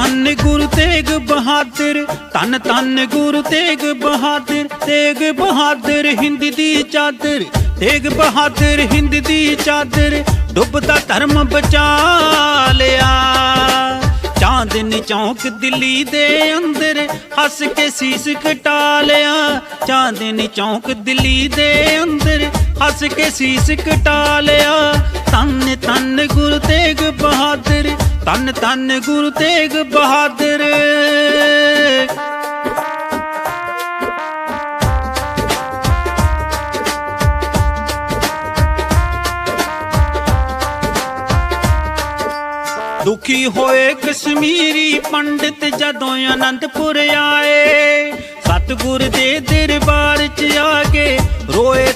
ਧੰਨ ਗੁਰੂ ਤੇਗ ਬਹਾਦਰ, ਧੰਨ ਧੰਨ ਗੁਰੂ ਤੇਗ ਬਹਾਦਰ ਤੇਗ ਬਹਾਦਰ ਹਿੰਦ ਦੀ ਚਾਦਰ, ਤੇਗ ਬਹਾਦਰ ਹਿੰਦ ਦੀ ਚਾਦਰ, ਡੁੱਬਦਾ ਧਰਮ ਬਚਾ ਲਿਆ। ਚਾਂਦਨੀ ਚੌਂਕ ਦਿੱਲੀ ਦੇ ਅੰਦਰ ਹੱਸ ਕੇ ਸੀਸ ਕਟਾ ਲਿਆ। ਚਾਂਦਨੀ ਚੌਂਕ ਦਿੱਲੀ ਦੇ ਅੰਦਰ ਹੱਸ ਕੇ ਸੀਸ ਕਟਾ ਲਿਆ। ਤਨ ਤਨ ਗੁਰੂ ਤੇਗ ਬਹਾਦਰ ਤਨ ਤਨ ਗੁਰੂ ਤੇਗ ਬਹਾਦਰ। ਦੁਖੀ ਹੋਏ ਕਸ਼ਮੀਰੀ ਪੰਡਿਤ ਜਦੋਂ ਅਨੰਦਪੁਰ ਆਏ, ਸਤਗੁਰ ਦੇ ਦਰਬਾਰ ਚ ਆ ਕੇ ਰੋਏ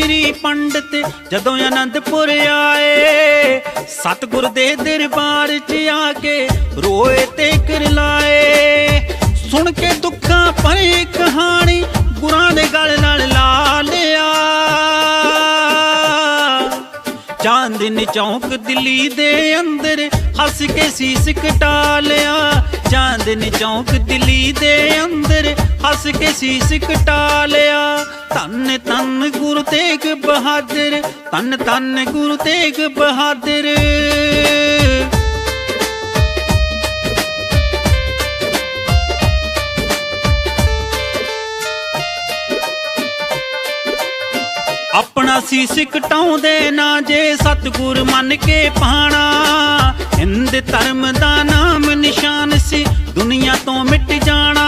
ਕਸ਼ਮੀਰੀ ਪੰਡਿਤ ਜਦੋਂ ਅਨੰਦਪੁਰ ਆਏ, ਸਤਗੁਰ ਦੇ ਦਰਬਾਰ ਚ ਆ ਕੇ ਰੋਏ ਤੇ ਕੁਰਲਾਏ ਸੁਣ ਕੇ ਦੁੱਖਾਂ ਭਰੀ ਕਹਾਣੀ ਗੁਰਾਂ ਦੇ ਗਲ ਨਾਲ ਲਾ ਲਿਆ। ਚਾਂਦਨੀ ਚੌਂਕ ਦਿੱਲੀ ਦੇ ਅੰਦਰ ਹੱਸ ਕੇ ਸੀਸ ਕਟਾ ਲਿਆ। ਚਾਂਦਨੀ ਚੌਂਕ ਦਿੱਲੀ ਦੇ ਅੰਦਰ ਹੱਸ ਕੇ ਸੀਸ ਕਟਾ ਲਿਆ। ਧੰਨ ਧੰਨ ਗੁਰੂ ਤੇਗ ਬਹਾਦਰ, ਧੰਨ ਧੰਨ ਗੁਰੂ ਤੇਗ ਬਹਾਦਰ। ਆਪਣਾ ਸੀਸ ਕਟਾਉਂਦੇ ਨਾ ਜੇ ਸਤਗੁਰ ਮੰਨ ਕੇ ਪਾਣਾ। ਹਿੰਦ ਧਰਮ ਦਾ ਨਾਮ ਨਿਸ਼ਾਨ ਸੀ, ਦੁਨੀਆ ਤੋਂ ਮਿਟ ਜਾਣਾ।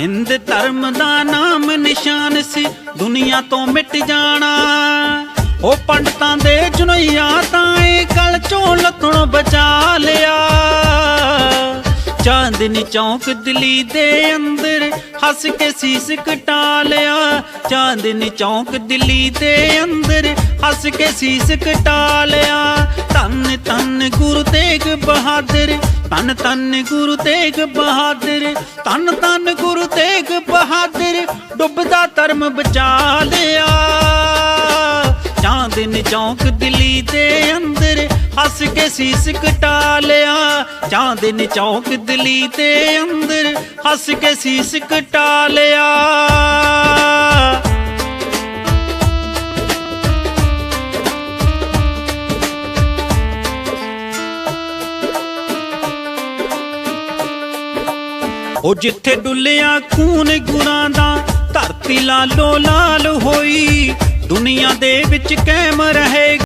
ਹਿੰਦ ਧਰਮ ਦਾ ਨਾਮ ਨਿਸ਼ਾਨ ਸੀ, ਦੁਨੀਆ ਤੋਂ ਮਿਟ ਜਾਣਾ। ਉਹ ਪੰਡਤਾਂ ਦੇ ਜੁਨਈਆ ਤਾਂ ਇਹ ਗਲ ਚੋਂ ਲੱਥਣੋਂ ਬਚਾ ਲਿਆ। ਚਾਂਦਨੀ ਚੌਂਕ ਦਿੱਲੀ ਦੇ ਅੰਦਰ ਹੱਸ ਕੇ ਸੀਸ ਕਟਾ ਲਿਆ। ਚਾਂਦਨੀ ਚੌਂਕ ਦਿੱਲੀ ਦੇ ਅੰਦਰ ਹੱਸ ਕੇ ਸੀਸ ਕਟਾ ਲਿਆ। ਧੰਨ ਧੰਨ ਗੁਰੂ ਤੇਗ ਬਹਾਦਰ, ਧੰਨ ਧੰਨ ਗੁਰੂ ਤੇਗ ਬਹਾਦਰ, ਧੰਨ ਧੰਨ ਗੁਰੂ ਤੇਗ ਬਹਾਦਰ, ਡੁੱਬਦਾ ਧਰਮ ਬਚਾ ਲਿਆ। ਚੌਂਕ ਦਿੱਲੀ ਦੇ ਅੰਦਰ ਹੱਸ ਕੇ ਸੀਸ ਕਟਾ ਲਿਆ। ਚਾਂਦਨੀ ਚੌਂਕ ਦਿੱਲੀ ਦੇ ਅੰਦਰ ਹੱਸ ਕੇ ਸੀਸ ਕਟਾ ਲਿਆ। ਉਹ ਜਿੱਥੇ ਡੁੱਲਿਆ ਖੂਨ ਗੁਰਾਂ ਦਾ, ਧਰਤੀ ਲਾਲੋ ਲਾਲ ਹੋਈ। ਦੁਨੀਆ ਦੇ ਵਿੱਚ ਕਾਇਮ ਰਹੇ